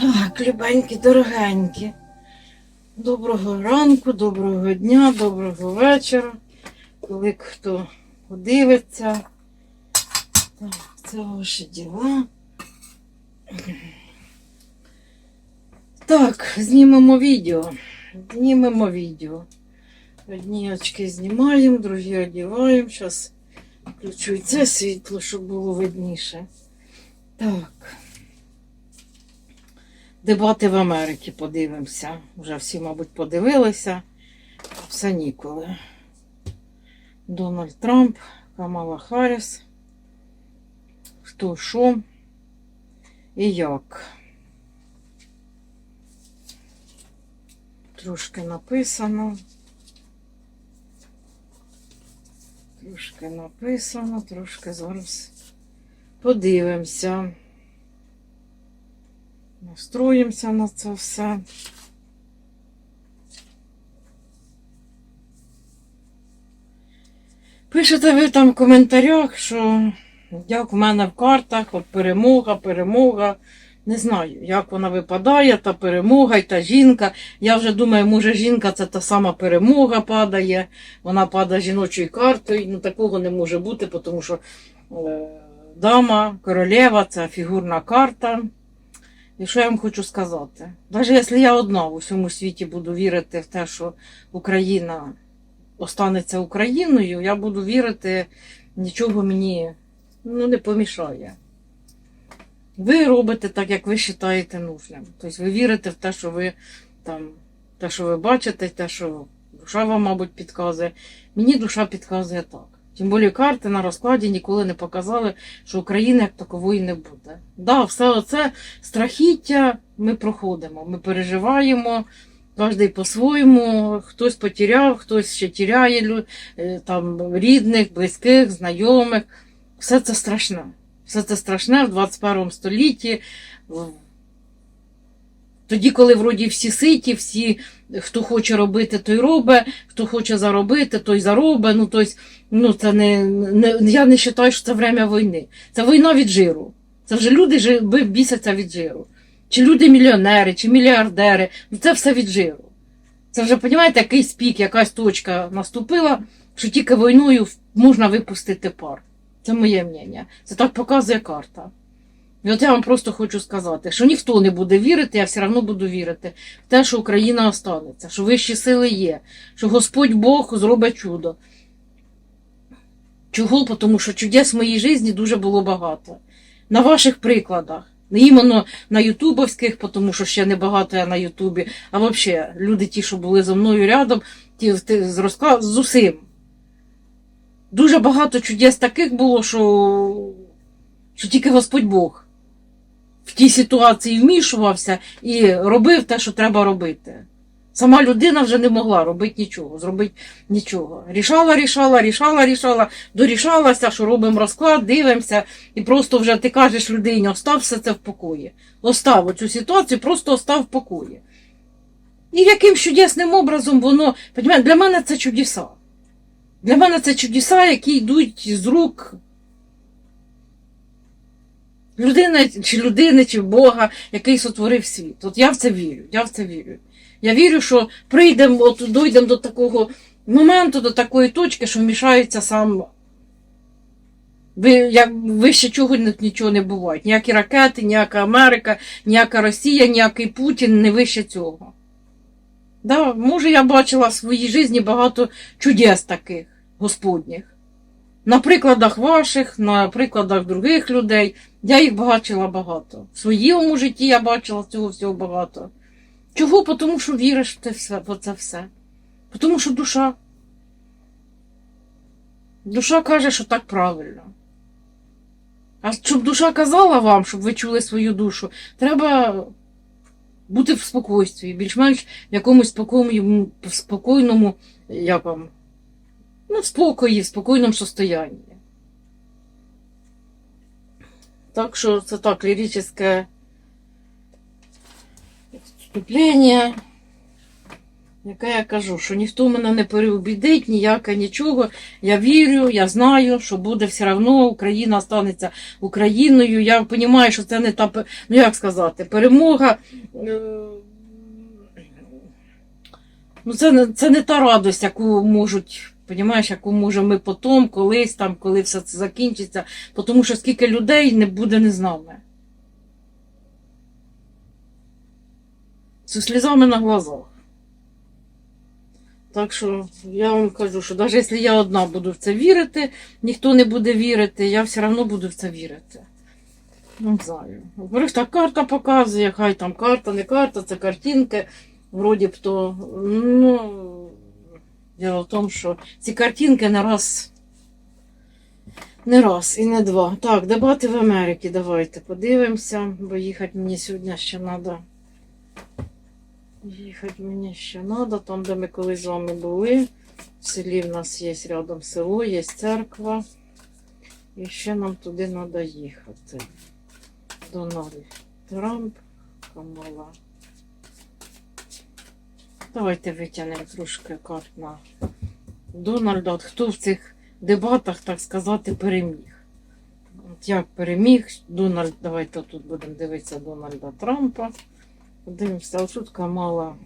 Так, любенькі, дорогенькі. Доброго ранку, доброго дня, доброго вечора. Коли хто подивиться. Так, це ваші діла. Так, знімемо відео. Знімемо відео. Одні очки знімаємо, другі одягаємо. Зараз включу і це світло, щоб було видніше. Так. Дебати в Америці подивимося. Вже всі, мабуть, подивилися. Все ніколи. Дональд Трамп, Камала Харріс. Хто що і як. Трошки написано. Трошки написано, трошки зараз подивимося. Настроїмося на це все. Пишете ви там в коментарях, що як в мене в картах, от перемога, перемога. Не знаю, як вона випадає, та перемога і та жінка. Я вже думаю, може жінка це та сама перемога падає, вона падає жіночою картою. Ну такого не може бути, тому що е, дама, королева це фігурна карта. І що я вам хочу сказати? Навіть якщо я одна в усьому світі буду вірити в те, що Україна останеться Україною, я буду вірити, нічого мені ну, не помішає. Ви робите так, як ви вважаєте нужним. Тобто ви вірите в те, що ви там, те, що ви бачите, те, що душа вам, мабуть, підказує. Мені душа підказує так. Тим більше карти на розкладі ніколи не показали, що України як такової не буде. Да, все оце страхіття ми проходимо, ми переживаємо, кожен по-своєму, хтось потеряв, хтось ще тіряє е, там, рідних, близьких, знайомих. Все це страшне. Все це страшне в 21 столітті. Тоді, коли вроді всі ситі, всі, хто хоче робити, той робить, хто хоче заробити, той заробить. Ну, тобто, ну, це не, не, я не вважаю, що це время війни. Це війна від жиру. Це вже люди жи- бісяться від жиру. Чи люди мільйонери, чи мільярдери. Ну, це все від жиру. Це вже, розумієте, якийсь пік, якась точка наступила, що тільки війною можна випустити пар. Це моє мнення. Це так показує карта. І от я вам просто хочу сказати, що ніхто не буде вірити, я все одно буду вірити в те, що Україна останеться, що вищі сили є, що Господь Бог зробить чудо. Чого? Тому що чудес в моїй житті дуже було багато. На ваших прикладах. Не іменно на ютубовських, тому що ще не багато я на Ютубі, а взагалі люди, ті, що були зі мною рядом, ті, ті з розказ з усім. Дуже багато чудес таких було, що, що тільки Господь Бог в тій ситуації вмішувався і робив те, що треба робити. Сама людина вже не могла робити нічого, зробити нічого. Рішала, рішала, рішала, рішала, дорішалася, що робимо розклад, дивимося, і просто вже ти кажеш людині, остав все це в покої. Остав оцю ситуацію, просто остав в покої. І яким чудесним образом воно, для мене це чудеса. Для мене це чудеса, які йдуть з рук людини, чи людини, чи Бога, який сотворив світ. От я в це вірю. Я в це вірю. Я вірю, що прийдемо, от дійдемо до такого моменту, до такої точки, що вмішається сам. Ви, як, вище чого нічого не буває. Ніякі ракети, ніяка Америка, ніяка Росія, ніякий Путін не вище цього. Да, може, я бачила в своїй житті багато чудес таких господніх. На прикладах ваших, на прикладах других людей. Я їх бачила багато. В своєму житті я бачила цього всього багато. Чого? Тому що віриш в це все, в це все. Тому що душа. Душа каже, що так правильно. А щоб душа казала вам, щоб ви чули свою душу, треба бути в спокійстві, більш-менш в якомусь спокійному, спокійному, як вам, ну, в спокої, в спокійному состоянні. Так що це так, ліричне вступлення. Яке я кажу, що ніхто мене не переубідить, ніяке нічого. Я вірю, я знаю, що буде все одно, Україна станеться Україною. Я розумію, що це не та, ну як сказати, перемога. е, Ну, це, не- це не та радость, яку можуть, понімаєш, яку можемо ми потім, колись там, коли все це закінчиться, тому що скільки людей не буде не з нами. З сльозами на глазах. Так що я вам кажу, що навіть якщо я одна буду в це вірити, ніхто не буде вірити, я все одно буду в це вірити. Ну, знаю. Во-первых, так карта показує, хай там карта, не карта, це картинки. Вроді б то. Ну, діло в тому, що ці картинки не раз. Не раз і не два. Так, дебати в Америці. Давайте подивимося, бо їхати мені сьогодні ще треба. Їхати мені ще треба, там, де ми колись з вами були. В селі в нас є рядом село, є церква. І ще нам туди треба їхати. Дональд Трамп, Камала. Давайте витягнемо трошки карт на Дональда. От хто в цих дебатах, так сказати, переміг? От як переміг Дональд, давайте тут будемо дивитися Дональда Трампа. Подивимося, а тут Камала.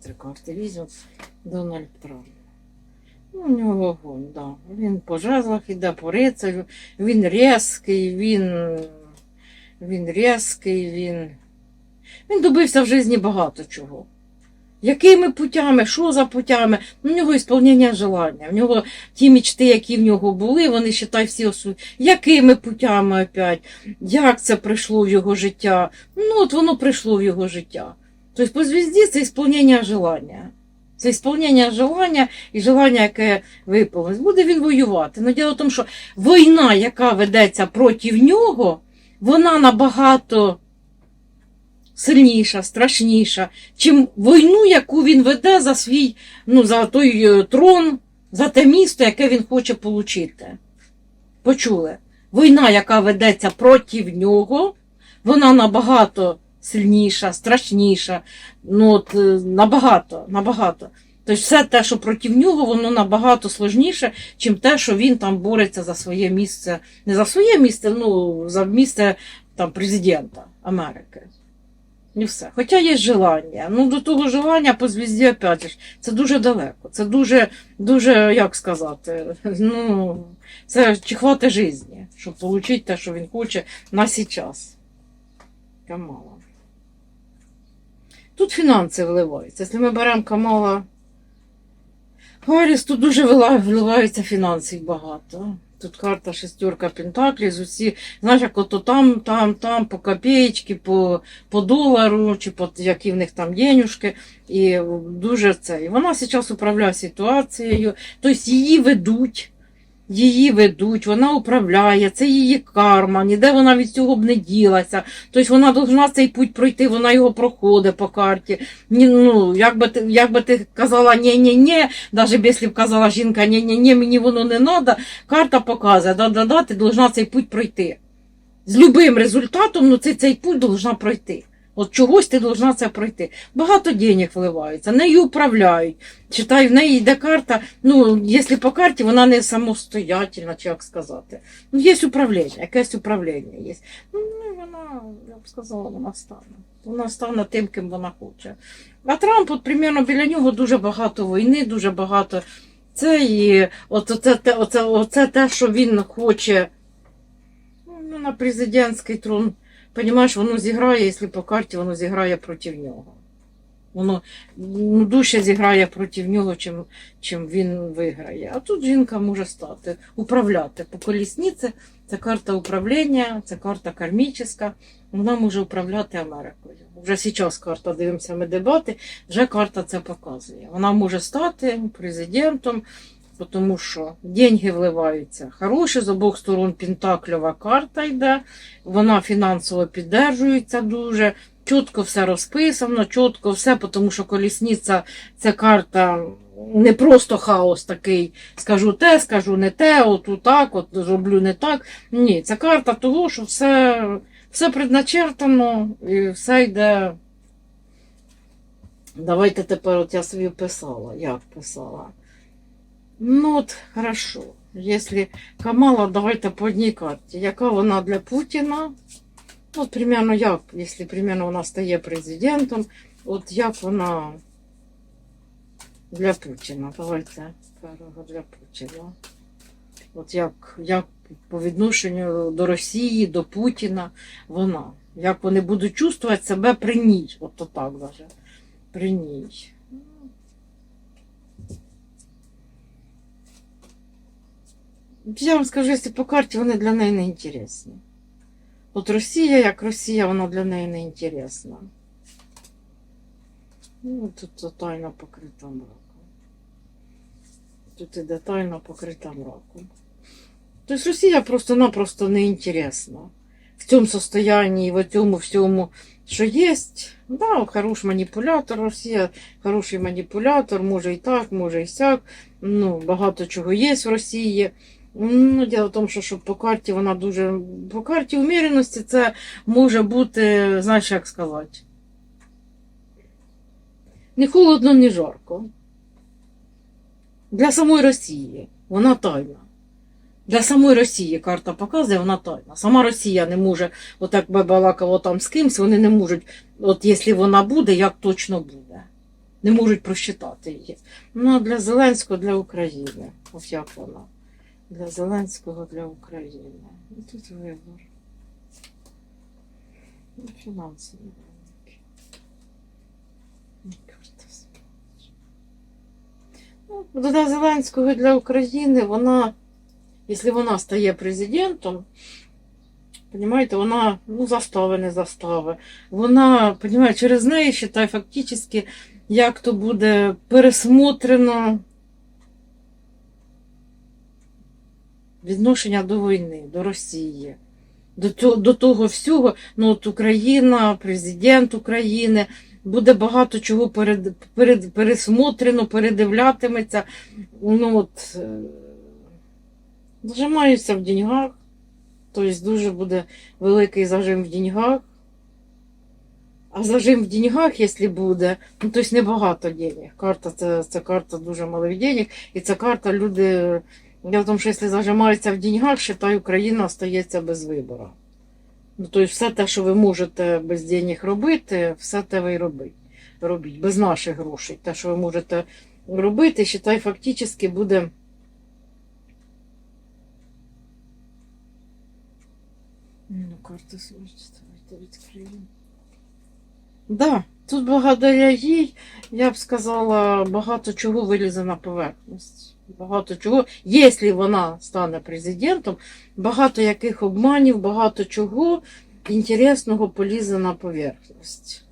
Три карти візьмемо. Дональд Трамп. Ну, у нього вогонь, да. Він по жезлах іде по рицарю, він різкий, він, він різкий, він. Він добився в житті багато чого. Якими путями, що за путями? Ну, У нього ісполнення желання. В нього ті мічти, які в нього були, вони считай всі осу... Якими путями опять? Як це прийшло в його життя? Ну, от воно прийшло в його життя. Тобто по звізді це ісполнення желання. Це ісполнення желання і желання, яке виповнилось. Буде він воювати. Ну, діло в тому, що війна, яка ведеться проти нього, вона набагато сильніша, страшніша, чим війну, яку він веде за свій, ну, за той е, трон, за те місто, яке він хоче отримати. Почули? Війна, яка ведеться проти нього, вона набагато сильніша, страшніша. Ну, от, е, набагато, набагато. Тобто все те, що проти нього, воно набагато сложніше, чим те, що він там бореться за своє місце. Не за своє місце, ну, за місце там, президента Америки. І все. Хоча є желання. Ну, до того желання по звізді, опять же, це дуже далеко. Це дуже, дуже, як сказати, ну, це чи хватить житті, щоб отримати те, що він хоче на сейчас. Камала. Тут фінанси вливаються. Якщо ми беремо Камала Гарріс, тут дуже вливаються фінансів багато. Тут карта шестерка пентаклів, з усі, знаєш, як ото там, там, там, по копеечки, по, по долару, чи по які в них там денюшки. І дуже це. І вона зараз управляє ситуацією, тобто її ведуть. Її ведуть, вона управляє, це її карма, ніде вона від цього б не ділася. Тобто вона повинна цей путь пройти, вона його проходить по карті. Ні, ну, як би ти, як би ти казала ні-ні-ні, навіть якщо б казала жінка ні-ні-ні, мені воно не треба, карта показує, да-да-да, ти повинна цей путь пройти. З любим результатом, ну, ти цей путь повинна пройти. От чогось ти повинна це пройти. Багато денег вливається, нею управляють. Читай, в неї йде карта. Ну, якщо по карті, вона не самостоятельна, чи як сказати. Ну, є управління, якесь управління є. Ну, вона, я б сказала, вона стане. Вона стане тим, ким вона хоче. А Трамп, от, примерно, біля нього дуже багато війни, дуже багато. Це і от оце, оце, оце те, що він хоче ну, на президентський трон. Понімаєш, воно зіграє, якщо по карті воно зіграє проти нього. Воно ну, дужче зіграє проти нього, чим, чим він виграє. А тут жінка може стати, управляти. По колісниці це карта управління, це карта кармічна. Вона може управляти Америкою. Вже зараз карта, дивимося ми дебати, вже карта це показує. Вона може стати президентом, тому що деньги вливаються хороші, з обох сторон Пентакльова карта йде, вона фінансово піддержується дуже. Чітко все розписано, чітко все, тому що колісниця це карта не просто хаос такий. Скажу те, скажу не те, от так, от зроблю не так. Ні, це карта того, що все, все предначертано і все йде Давайте тепер от я собі писала, як писала. Ну от, хорошо. Якщо Камала, давайте по одній карті. Яка вона для Путіна? От примерно як, якщо примерно вона стає президентом, от як вона для Путіна. Давайте першого для Путіна. От як, як по відношенню до Росії, до Путіна вона. Як вони будуть чувствувати себе при ній. От так даже. При ній. Я вам скажу, якщо по карті вони для неї не інтересні. От Росія, як Росія, вона для неї не інтересна. Ну, тут тотально покрита мраком. Тут і детально покрита мраком. Тобто Росія просто-напросто не інтересна. В цьому состоянні, в цьому всьому, що є. Да, хорош маніпулятор, Росія хороший маніпулятор, може і так, може і сяк. Ну, багато чого є в Росії. Ну, діло в тому, що, що по карті вона дуже. По карті уміреності це може бути, знаєш, як сказати. Не холодно, не жарко. Для самої Росії вона тайна. Для самої Росії карта показує, вона тайна. Сама Росія не може, отак би балакало там з кимсь, вони не можуть, от якщо вона буде, як точно буде. Не можуть просчитати її. Ну, для Зеленського, для України. Ось як вона. Для Зеленського, для України. І тут вибор. Ну, Фінансові ринки. Ну. Ну, для Зеленського для України вона, якщо вона стає президентом, Понимаєте, вона ну, застави, не застави. Вона, понимаєте, через неї, считай, фактично, як то буде пересмотрено відношення до війни, до Росії, до, цього, до того всього. Ну, от Україна, президент України, буде багато чого перед, перед, пересмотрено, передивлятиметься. Ну, от, е, зажимаються в деньгах. Тобто дуже буде великий зажим в деньгах. А зажим в деньгах, якщо буде, ну тобто небагато денег. Карта це, це карта дуже малих денег. І ця карта люди. Я в тому, що якщо зажимаються в деньгах, считай, Україна остається без вибору. Ну, тобто все те, що ви можете без денег робити, все те ви робіть. Без наших грошей. Те, що ви можете робити, считай, фактично буде. Ну, карту відкриємо. Да, тут благодаря їй, я б сказала, багато чого вилізе на поверхність. Багато чого, якщо вона стане президентом, багато яких обманів, багато чого інтересного полізе на поверхність.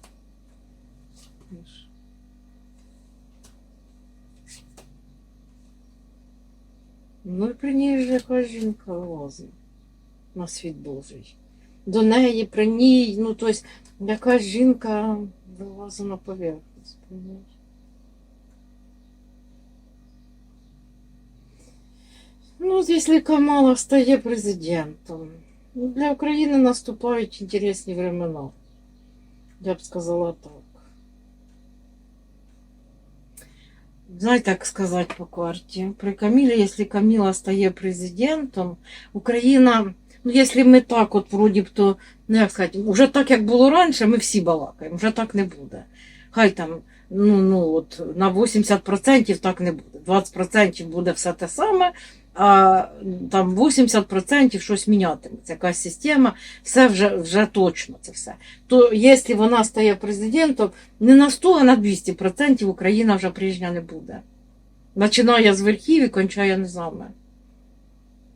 Ну і при ній ж якась жінка лазить на світ Божий. До неї, при ній, ну тобто, якась жінка вилазить на поверхність. Ну, якщо Камала стає президентом, ну, для України наступають інтересні времена. Я б сказала так. Знаєте, як сказати по карті? При Камілі, якщо Каміла стає президентом, Україна, ну якщо ми так, от вроді б то, ну як сказати, вже так, як було раніше, ми всі балакаємо, вже так не буде. Хай там, ну, ну от на 80% так не буде. 20% буде все те саме, а там 80% щось мінятиметься, якась система, все вже, вже точно це все. То якщо вона стає президентом, не на 100, а на 200% Україна вже прежня не буде. Починає з верхів і кончає низами.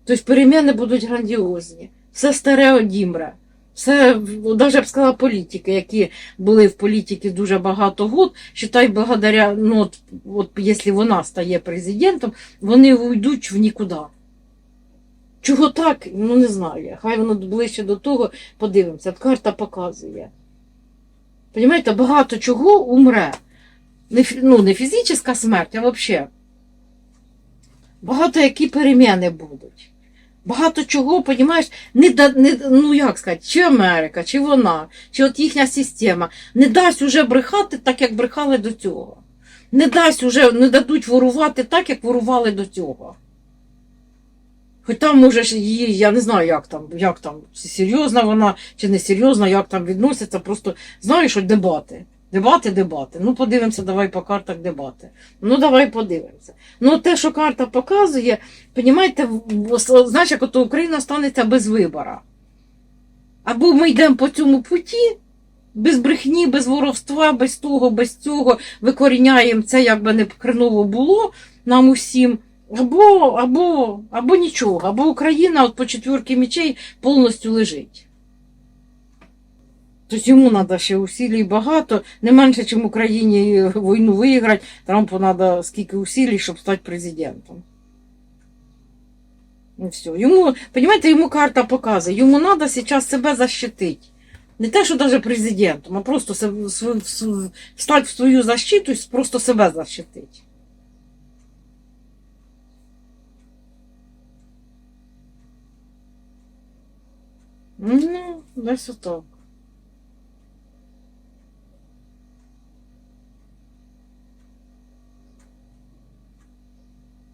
Тобто переміни будуть грандіозні. Все старе одімре. Все, навіть я б сказала, політики, які були в політиці дуже багато год, считай, благодаря, ну, от, от якщо вона стає президентом, вони уйдуть в нікуди. Чого так? Ну не знаю. Хай воно ближче до того подивимося. Карта показує. Понімаєте, багато чого умре. Не, ну, не фізична смерть, а взагалі. Багато які переміни будуть. Багато чого, понімаєш, не, да- не, ну як сказати, чи Америка, чи вона, чи от їхня система не дасть уже брехати так, як брехали до цього. Не дасть уже, не дадуть ворувати так, як ворували до цього. Хоч там може її, я не знаю, як там, як там, серйозна вона, чи не серйозна, як там відноситься, просто знаю, що дебати. Дебати, дебати. Ну, подивимося, давай по картах дебати. Ну, давай подивимося. Ну, те, що карта показує, понімаєте, як ото Україна станеться без вибора. Або ми йдемо по цьому путі, без брехні, без воровства, без того, без цього, викоріняємо це, як би не хреново було нам усім. Або, або, або нічого, або Україна от по четвірки мечей повністю лежить. Тобто йому треба ще усілій багато, не менше, ніж Україні війну виграти. Трампу треба скільки усілій, щоб стати президентом. І все. Йому, понимаете, йому карта показує, йому треба зараз себе защитити. Не те, що навіть президентом, а просто встати в свою защиту і просто себе защитити. Ну, десь отак.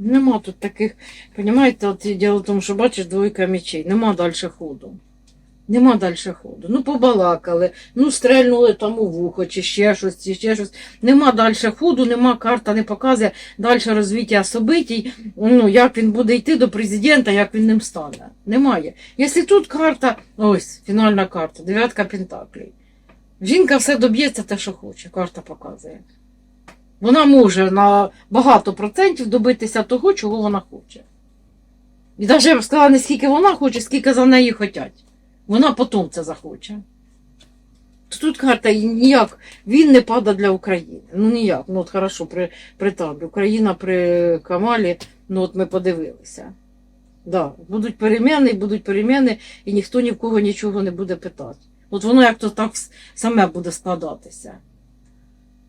Нема тут таких, понимаєте, от діло в тому, що бачиш двойка мечей, нема далі ходу. Нема далі ходу. Ну, побалакали, ну стрельнули там у вухо, чи ще щось, чи ще щось. Нема далі ходу, нема карта, не показує далі розвиття событій, ну, як він буде йти до президента, як він ним стане. Немає. Якщо тут карта, ось, фінальна карта, дев'ятка пентаклей. Жінка все доб'ється те, що хоче, карта показує. Вона може на багато процентів добитися того, чого вона хоче. І навіть я б сказала, не скільки вона хоче, скільки за неї хотять. Вона потім це захоче. Тут карта ніяк, він не пада для України. Ну ніяк. Ну от хорошо, при, при табі. Україна при Камалі, ну от ми подивилися. Да, будуть переміни, будуть переміни, і ніхто ні в кого нічого не буде питати. От воно як то так саме буде складатися.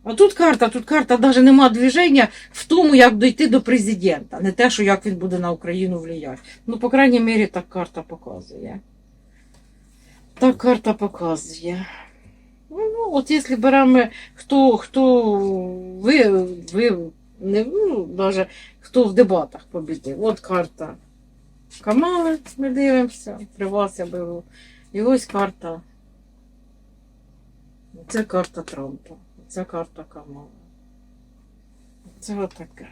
А тут карта, тут карта навіть нема движення в тому, як дойти до президента. Не те, що як він буде на Україну влияти. Ну, по крайній мірі, так карта показує. Так карта показує. Ну, от якщо беремо, хто, хто ви, ви не, ну, даже, хто в дебатах побідив. От карта Камали, ми дивимося, при вас я беру. І ось карта. Це карта Трампа. Це карта Камала. Це отаке.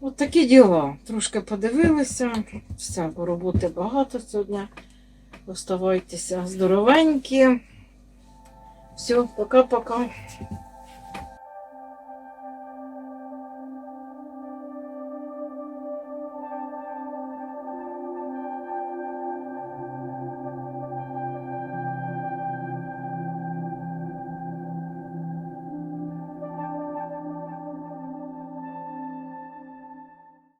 От такі діла. Трошки подивилися. Все, бо роботи багато сьогодні. Оставайтеся здоровенькі. Все, пока-пока.